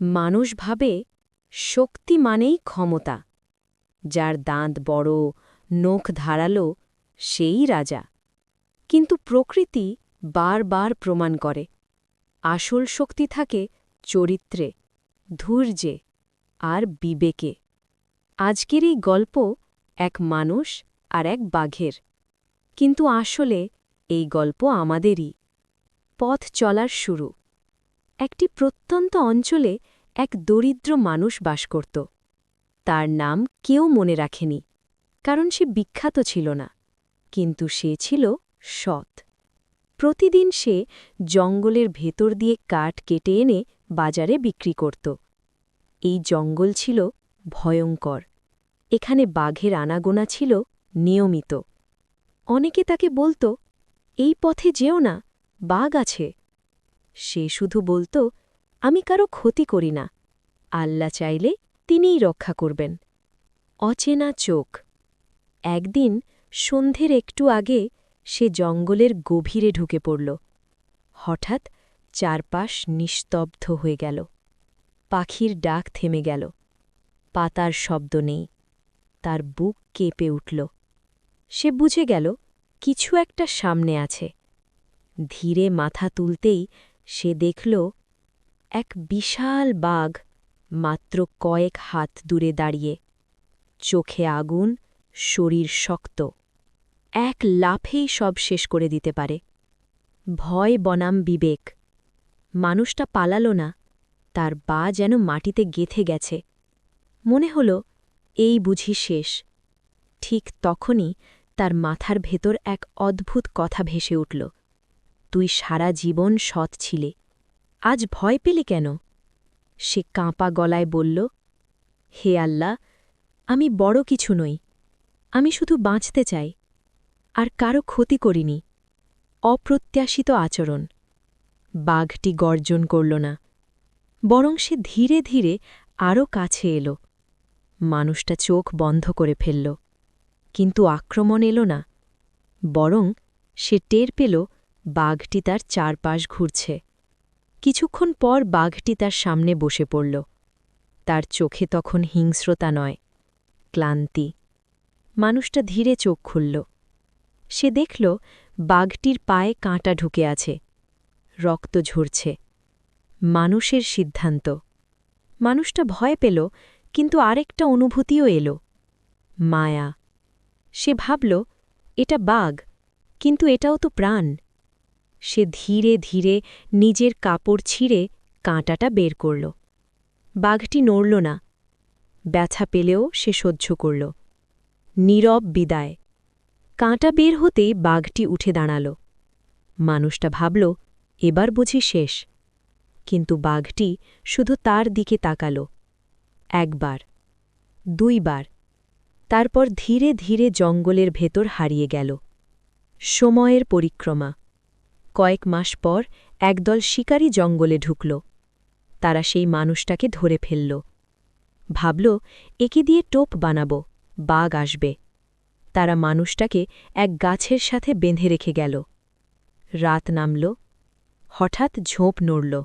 মানুষ ভাবে শক্তি মানেই ক্ষমতা। যার দাঁত বড়, নখ ধারালো, সেই রাজা। কিন্তু প্রকৃতি বারবার প্রমাণ করে। আসল শক্তি থাকে চরিত্রে, ধৈর্যে আর বিবেকে। আজকের এই গল্প এক মানুষ আর এক বাঘের। কিন্তু আসলে এই গল্প আমাদেরই। পথ চলার শুরু। একটি প্রত্যন্ত অঞ্চলে এক দরিদ্র মানুষ বাস করত। তার নাম কেউ মনে রাখেনি, কারণ সে বিখ্যাত ছিল না, কিন্তু সে ছিল সৎ। প্রতিদিন সে জঙ্গলের ভেতর দিয়ে কাঠ কেটে এনে বাজারে বিক্রি করত। এই জঙ্গল ছিল ভয়ঙ্কর, এখানে বাঘের আনাগোনা ছিল নিয়মিত। অনেকে তাকে বলতো, এই পথে যেও না, বাঘ আছে। সে শুধু বলতো, আমি কারও ক্ষতি করি না। আল্লাহ চাইলে তিনিই রক্ষা করবেন। অচেনা চোখ। একদিন সন্ধ্যের একটু আগে সে জঙ্গলের গভীরে ঢুকে পড়ল। হঠাৎ চারপাশ নিস্তব্ধ হয়ে গেল। পাখির ডাক থেমে গেল। পাতার শব্দ নেই। তার বুক কেঁপে উঠল। সে বুঝে গেল, কিছু একটা সামনে আছে। ধীরে মাথা তুলতেই সে দেখল এক বিশাল বাঘ মাত্র কয়েক হাত দূরে দাঁড়িয়ে। চোখে আগুন, শরীর শক্ত। এক লাফেই সব শেষ করে দিতে পারে। ভয় বনাম বিবেক। মানুষটা পালালো না। তার বা যেন মাটিতে গেথে গেছে। মনে হল, এই বুঝি শেষ। ঠিক তখনই তার মাথার ভেতর এক অদ্ভুত কথা ভেসে উঠল। তুই সারা জীবন সৎ ছিলে। আজ ভয় পেলি কেন? সে কাঁপা গলায় বলল, হে আল্লাহ, আমি বড় কিছু নই, আমি শুধু বাঁচতে চাই, আর কারও ক্ষতি করিনি। অপ্রত্যাশিত আচরণ। বাঘটি গর্জন করল না, বরং সে ধীরে ধীরে আরও কাছে এলো। মানুষটা চোখ বন্ধ করে ফেলল, কিন্তু আক্রমণ এলো না, বরং সে টের পেল বাঘটি তার চারপাশ ঘুরছে। কিছুক্ষণ পর বাঘটি তার সামনে বসে পড়ল। তার চোখে তখন হিংস্রতা নয়, ক্লান্তি। মানুষটা ধীরে চোখ খুলল। সে দেখল বাঘটির পায়ে কাঁটা ঢুকে আছে। রক্ত ঝরছে। মানুষের সিদ্ধান্ত। মানুষটা ভয় পেল, কিন্তু আরেকটা অনুভূতিও এল। মায়া। সে ভাবল, এটা বাঘ, কিন্তু এটাও তো প্রাণ। সে ধীরে ধীরে নিজের কাপড় ছিঁড়ে কাঁটাটা বের করল। বাঘটি নড়ল না। ব্যথা পেলেও সে সহ্য করল। নীরব বিদায়। কাঁটা বের হতেই বাঘটি উঠে দাঁড়াল। মানুষটা ভাবল, এবার বুঝি শেষ। কিন্তু বাঘটি শুধু তার দিকে তাকাল। একবার, দুইবার, তারপর ধীরে ধীরে জঙ্গলের ভেতর হারিয়ে গেল। সময়ের পরিক্রমা। কয়েক মাস পর একদল শিকারী জঙ্গলে ঢুকল। তারা সেই মানুষটাকে ধরে ফেলল। ভাবল, একে দিয়ে টোপ বানাব, বাঘ আসবে। তারা মানুষটাকে এক গাছের সাথে বেঁধে রেখে গেল। রাত নামল। হঠাৎ ঝোঁপ নড়ল।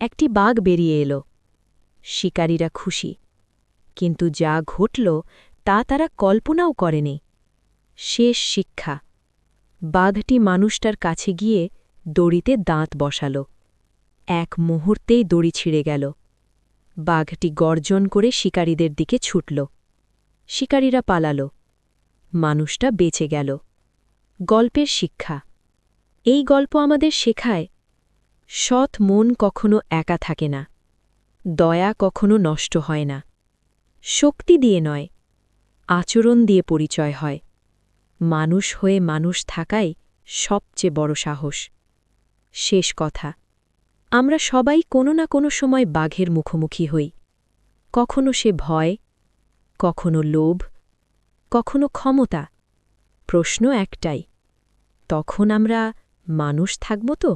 একটি বাঘ বেরিয়ে এলো। শিকারীরা খুশি। কিন্তু যা ঘটল, তা তারা কল্পনাও করেনি। শেষ শিক্ষা। বাঘটি মানুষটার কাছে গিয়ে দড়িতে দাঁত বসাল। এক মুহূর্তেই দড়ি ছিঁড়ে গেল। বাঘটি গর্জন করে শিকারীদের দিকে ছুটল। শিকারীরা পালাল। মানুষটা বেঁচে গেল। গল্পের শিক্ষা। এই গল্প আমাদের শেখায়, সৎ মন কখনো একা থাকে না। দয়া কখনো নষ্ট হয় না। শক্তি দিয়ে নয়, আচরণ দিয়ে পরিচয় হয়। মানুষ হয়ে মানুষ থাকাই সবচেয়ে বড় সাহস। শেষ কথা, আমরা সবাই কোনো না কোনো সময় বাঘের মুখোমুখি হই। কখনো সে ভয়, কখনো লোভ, কখনো ক্ষমতা, প্রশ্ন একটাই, তখন আমরা মানুষ থাকব তো?